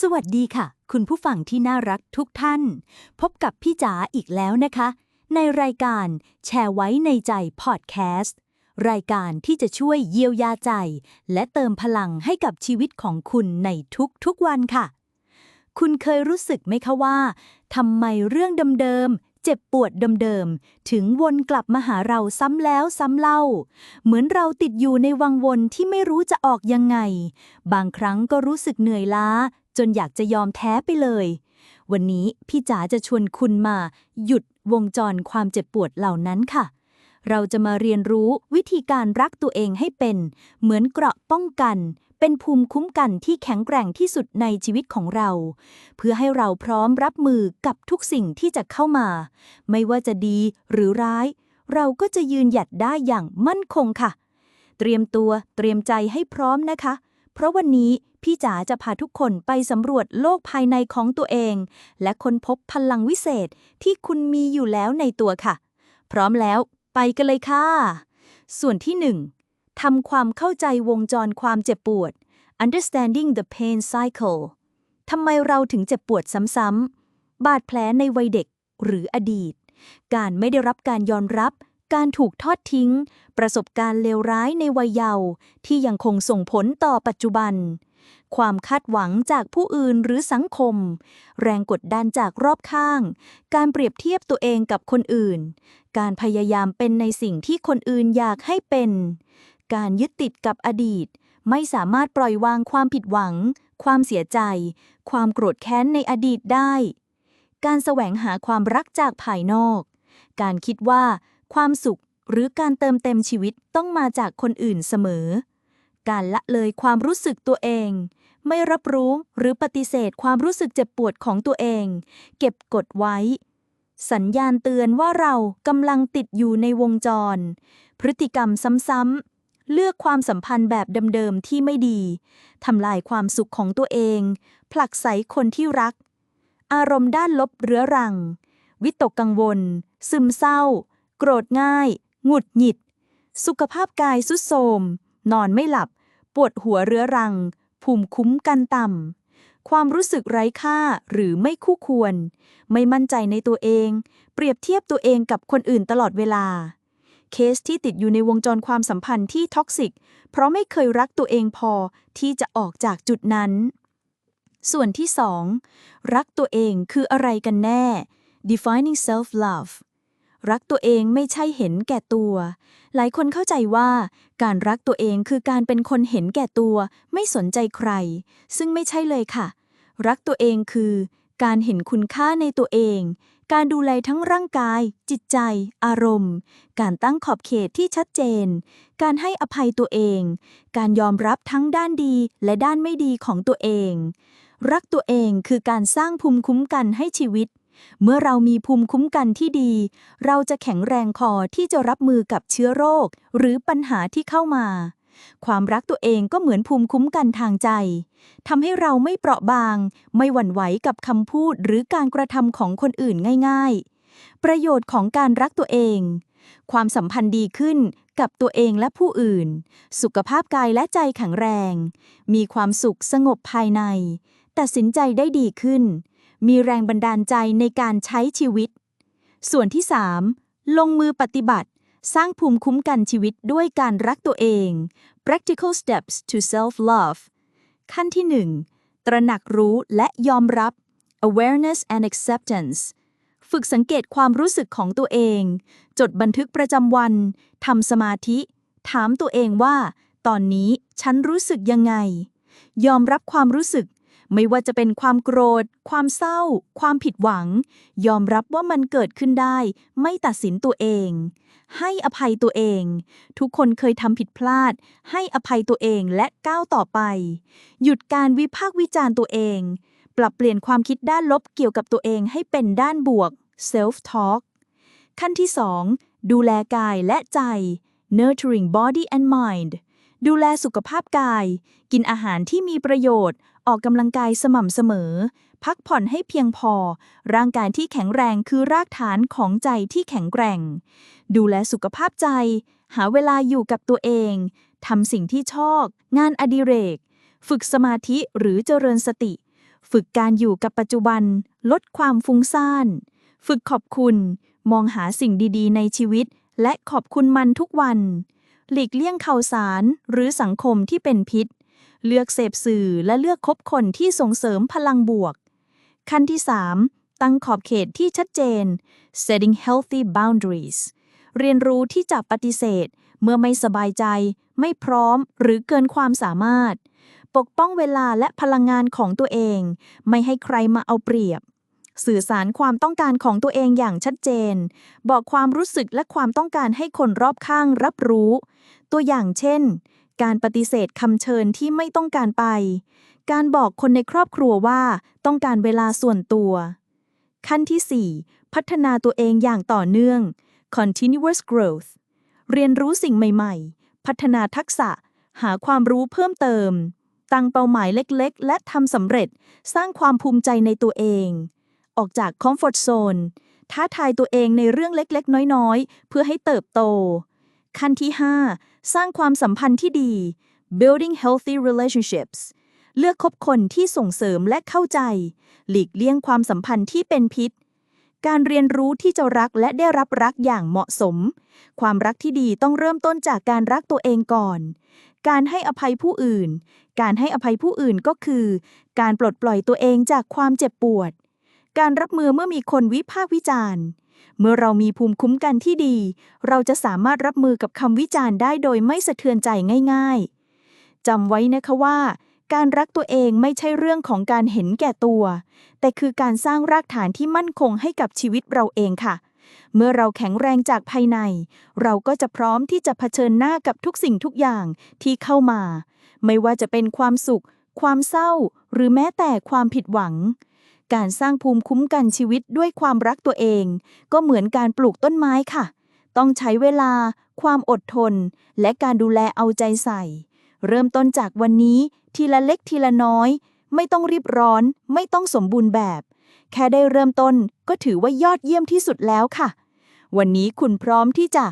สวัสดีค่ะ คุณผู้ฟังที่น่ารักทุกท่าน พบกับพี่จ๋าอีกแล้วนะคะ ในรายการแชร์ไว้ในใจพอดแคสต์รายการที่จะช่วยเยียวยาใจ และเติมพลังให้กับชีวิตของคุณในทุกๆวันค่ะ คุณเคยรู้สึกไหมคะว่าทำไมเรื่องเดิมๆเจ็บปวดเดิมๆถึงวนกลับมาหาเราซ้ำแล้วซ้ำเล่า เหมือนเราติดอยู่ในวังวนที่ไม่รู้จะออกยังไง บางครั้งก็รู้สึกเหนื่อยล้า จนอยากจะยอมแท้ไปเลย วันนี้พี่จ๋าจะชวนคุณมาหยุดวงจรความเจ็บปวดเหล่านั้นค่ะ เราจะมาเรียนรู้วิธีการรักตัวเองให้เป็น เหมือนเกราะป้องกัน เป็นภูมิคุ้มกันที่แข็งแกร่งที่สุดในชีวิตของเรา เพื่อให้เราพร้อมรับมือกับทุกสิ่งที่จะเข้ามา ไม่ว่าจะดีหรือร้าย เราก็จะยืนหยัดได้อย่างมั่นคงค่ะ เตรียมตัวเตรียมใจให้พร้อมนะคะ เพราะวันนี้ พี่จ๋าจะพาทุกคนไปสำรวจโลกภายในของตัวเอง และค้นพบพลังวิเศษที่คุณมีอยู่แล้วในตัวค่ะ พร้อมแล้วไปกันเลยค่ะ ส่วนที่หนึ่งทำความเข้าใจวงจรความเจ็บปวด understanding the pain cycle ทำไมเราถึงเจ็บปวดซ้ำๆ บาดแผลในวัยเด็กหรืออดีต การไม่ได้รับการยอมรับ การถูกทอดทิ้ง ประสบการณ์เลวร้ายในวัยเยาว์ที่ยังคงส่งผลต่อปัจจุบัน ความคาดหวังจากผู้อื่นหรือสังคม แรงกดดันจากรอบข้าง การเปรียบเทียบตัวเองกับคนอื่น การพยายามเป็นในสิ่งที่คนอื่นอยากให้เป็น การยึดติดกับอดีต ไม่สามารถปล่อยวางความผิดหวัง ความเสียใจ ความโกรธแค้นในอดีตได้ การแสวงหาความรักจากภายนอก การคิดว่า ความสุขหรือการเติมเต็มชีวิตต้องมาจากคนอื่นเสมอ การละเลยความรู้สึกตัวเอง ไม่รับรู้หรือปฏิเสธความรู้สึกเจ็บปวดของตัวเอง เก็บกดไว้ สัญญาณเตือนว่าเรากำลังติดอยู่ในวงจร พฤติกรรมซ้ำๆ เลือกความสัมพันธ์แบบเดิมๆที่ไม่ดี ทำลายความสุขของตัวเอง ผลักไสคนที่รัก อารมณ์ด้านลบเรื้อรัง วิตกกังวล ซึมเศร้า โกรธง่าย หงุดหงิด สุขภาพกายสุดโทรมนอนไม่หลับ ปวดหัวเรื้อรัง ภูมิคุ้มกันต่ำ ความรู้สึกไร้ค่าหรือไม่คู่ควร ไม่มั่นใจในตัวเอง เปรียบเทียบตัวเองกับคนอื่นตลอดเวลา เคสที่ติดอยู่ในวงจรความสัมพันธ์ที่ท็อกซิก เพราะไม่เคยรักตัวเองพอที่จะออกจากจุดนั้น ส่วนที่ 2 รักตัวเองคืออะไรกันแน่ defining self-love รักตัวเองไม่ใช่เห็นแก่ตัว หลายคนเข้าใจว่าการรักตัวเองคือการเป็นคนเห็นแก่ตัว ไม่สนใจใคร ซึ่งไม่ใช่เลยค่ะ รักตัวเองคือ การเห็นคุณค่าในตัวเอง การดูแลทั้งร่างกาย จิตใจ อารมณ์ การตั้งขอบเขตที่ชัดเจน การให้อภัยตัวเอง การยอมรับทั้งด้านดีและด้านไม่ดีของตัวเอง รักตัวเองคือการสร้างภูมิคุ้มกันให้ชีวิต เมื่อเรามีภูมิคุ้มกันที่ดี เราจะแข็งแรงพอที่จะรับมือกับเชื้อโรค หรือปัญหาที่เข้ามา ความรักตัวเองก็เหมือนภูมิคุ้มกันทางใจทำให้เราไม่เปราะบาง ไม่หวั่นไหวกับคำพูดหรือการกระทำของคนอื่นง่าย ๆ ประโยชน์ของการรักตัวเอง ความสัมพันธ์ดีขึ้นกับตัวเองและผู้อื่น สุขภาพกายและใจแข็งแรง มีความสุขสงบภายใน ตัดสินใจได้ดีขึ้น มีแรงบันดาลใจในการใช้ชีวิต ส่วนที่ 3 ลงมือปฏิบัติ สร้างภูมิคุ้มกันชีวิตด้วยการรักตัวเอง practical steps to self-love ขั้นที่ 1 ตระหนักรู้และยอมรับ awareness and acceptance ฝึกสังเกตความรู้สึกของตัวเอง จดบันทึกประจำวัน ทำสมาธิ ถามตัวเองว่า ตอนนี้ฉันรู้สึกยังไง ยอมรับความรู้สึก ไม่ว่าจะเป็นความโกรธ ความเศร้า ความผิดหวัง ยอมรับว่ามันเกิดขึ้นได้ ไม่ตัดสินตัวเอง ให้อภัยตัวเอง ทุกคนเคยทำผิดพลาด ให้อภัยตัวเองและก้าวต่อไป หยุดการวิพากษ์วิจารณ์ตัวเอง ปรับเปลี่ยนความคิดด้านลบเกี่ยวกับตัวเองให้เป็นด้านบวก self talk ขั้นที่ 2 ดูแลกายและใจ nurturing body and mind ดูแลสุขภาพกาย กินอาหารที่มีประโยชน์ ออกกำลังกายสม่ำเสมอ พักผ่อนให้เพียงพอ ร่างกายที่แข็งแรงคือรากฐานของใจที่แข็งแกร่ง ดูแลสุขภาพใจ หาเวลาอยู่กับตัวเองทำสิ่งที่ชอบ งานอดิเรก ฝึกสมาธิหรือเจริญสติ ฝึกการอยู่กับปัจจุบัน ลดความฟุ้งซ่าน ฝึกขอบคุณ มองหาสิ่งดีๆ ในชีวิต และขอบคุณมันทุกวัน หลีกเลี่ยงข่าวสารหรือสังคมที่เป็นพิษ เลือกเสพสื่อและเลือกคบคนที่ส่งเสริมพลังบวก ขั้นที่ 3 ตั้งขอบเขตที่ชัดเจน setting healthy boundaries เรียนรู้ที่จะปฏิเสธ เมื่อไม่สบายใจ ไม่พร้อม หรือเกินความสามารถ ปกป้องเวลาและพลังงานของตัวเอง ไม่ให้ใครมาเอาเปรียบ สื่อสารความต้องการของตัวเองอย่างชัดเจน บอกความรู้สึกและความต้องการให้คนรอบข้างรับรู้ ตัวอย่างเช่น การปฏิเสธคำเชิญที่ไม่ต้องการไป การบอกคนในครอบครัวว่าต้องการเวลาส่วนตัว ขั้นที่ 4 พัฒนาตัวเองอย่างต่อเนื่อง continuous growth เรียนรู้สิ่งใหม่ ๆ พัฒนาทักษะ หาความรู้เพิ่มเติม ตั้งเป้าหมายเล็ก ๆ และทำสำเร็จ สร้างความภูมิใจในตัวเอง ออกจาก comfort zone ท้าทายตัวเองในเรื่องเล็กๆ น้อยๆ เพื่อให้เติบโต ขั้นที่ 5 สร้างความสัมพันธ์ที่ดี building healthy relationships เลือกคบคนที่ส่งเสริมและเข้าใจ หลีกเลี่ยงความสัมพันธ์ที่เป็นพิษ การเรียนรู้ที่จะรักและได้รับรักอย่างเหมาะสม ความรักที่ดีต้องเริ่มต้นจากการรักตัวเองก่อน การให้อภัยผู้อื่น การให้อภัยผู้อื่นก็คือ การปลดปล่อยตัวเองจากความเจ็บปวด การรับมือเมื่อมีคนวิพากษ์วิจารณ์ เมื่อเรามีภูมิคุ้มกันที่ดี เราจะสามารถรับมือกับคำวิจารณ์ได้โดยไม่สะเทือนใจง่าย ๆจำไว้นะคะว่า การรักตัวเองไม่ใช่เรื่องของการเห็นแก่ตัว แต่คือการสร้างรากฐานที่มั่นคงให้กับชีวิตเราเองค่ะ เมื่อเราแข็งแรงจากภายใน เราก็จะพร้อมที่จะเผชิญหน้ากับทุกสิ่งทุกอย่างที่เข้ามา ไม่ว่าจะเป็นความสุข ความเศร้า หรือแม้แต่ความผิดหวัง การสร้างภูมิคุ้มกันชีวิตด้วยความรักตัวเอง ก็เหมือนการปลูกต้นไม้ค่ะ ต้องใช้เวลา ความอดทน และการดูแลเอาใจใส่ เริ่มต้นจากวันนี้ ทีละเล็กทีละน้อย ไม่ต้องรีบร้อน ไม่ต้องสมบูรณ์แบบ แค่ได้เริ่มต้นก็ถือว่ายอดเยี่ยมที่สุดแล้วค่ะ วันนี้คุณพร้อมที่จะ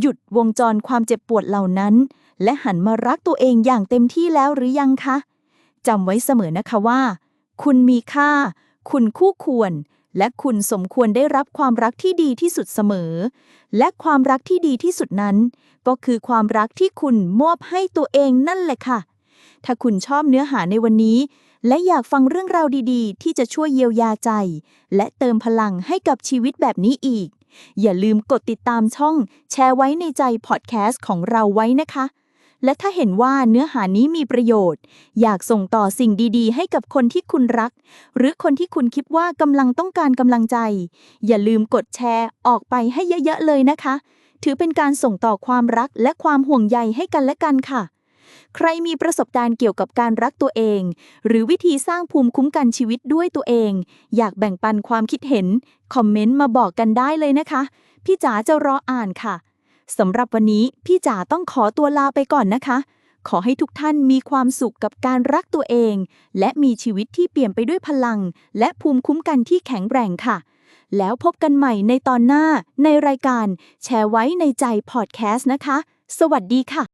หยุดวงจรความเจ็บปวดเหล่านั้น และหันมารักตัวเองอย่างเต็มที่แล้วหรือยังคะจำไว้เสมอนะคะว่า คุณมีค่า คุณคู่ควร และคุณสมควรได้รับความรักที่ดีที่สุดเสมอ และความรักที่ดีที่สุดนั้น ก็คือความรักที่คุณมอบให้ตัวเองนั่นแหละค่ะ ถ้าคุณชอบเนื้อหาในวันนี้ และอยากฟังเรื่องราวดีๆ ที่จะช่วยเยียวยาใจ และเติมพลังให้กับชีวิตแบบนี้อีก อย่าลืมกดติดตามช่องแชร์ไว้ในใจพอดแคสต์ของเราไว้นะคะ และถ้าเห็นว่าเนื้อหานี้มีประโยชน์ อยากส่งต่อสิ่งดีๆ ให้กับคนที่คุณรัก หรือคนที่คุณคิดว่ากำลังต้องการกำลังใจ อย่าลืมกดแชร์ออกไปให้เยอะๆเลยนะคะ ถือเป็นการส่งต่อความรักและความห่วงใยให้กันและกันค่ะ ใครมีประสบการณ์เกี่ยวกับการรักตัวเอง หรือวิธีสร้างภูมิคุ้มกันชีวิตด้วยตัวเอง อยากแบ่งปันความคิดเห็น คอมเมนต์มาบอกกันได้เลยนะคะ พี่จ๋าจะรออ่านค่ะ สำหรับวันนี้พี่จ๋าต้องขอตัวลาไปก่อนนะคะ ขอให้ทุกท่านมีความสุขกับการรักตัวเอง และมีชีวิตที่เปลี่ยนไปด้วยพลัง และภูมิคุ้มกันที่แข็งแกร่งค่ะ แล้วพบกันใหม่ในตอนหน้าในรายการแชร์ไว้ในใจพอดแคสต์นะคะ สวัสดีค่ะ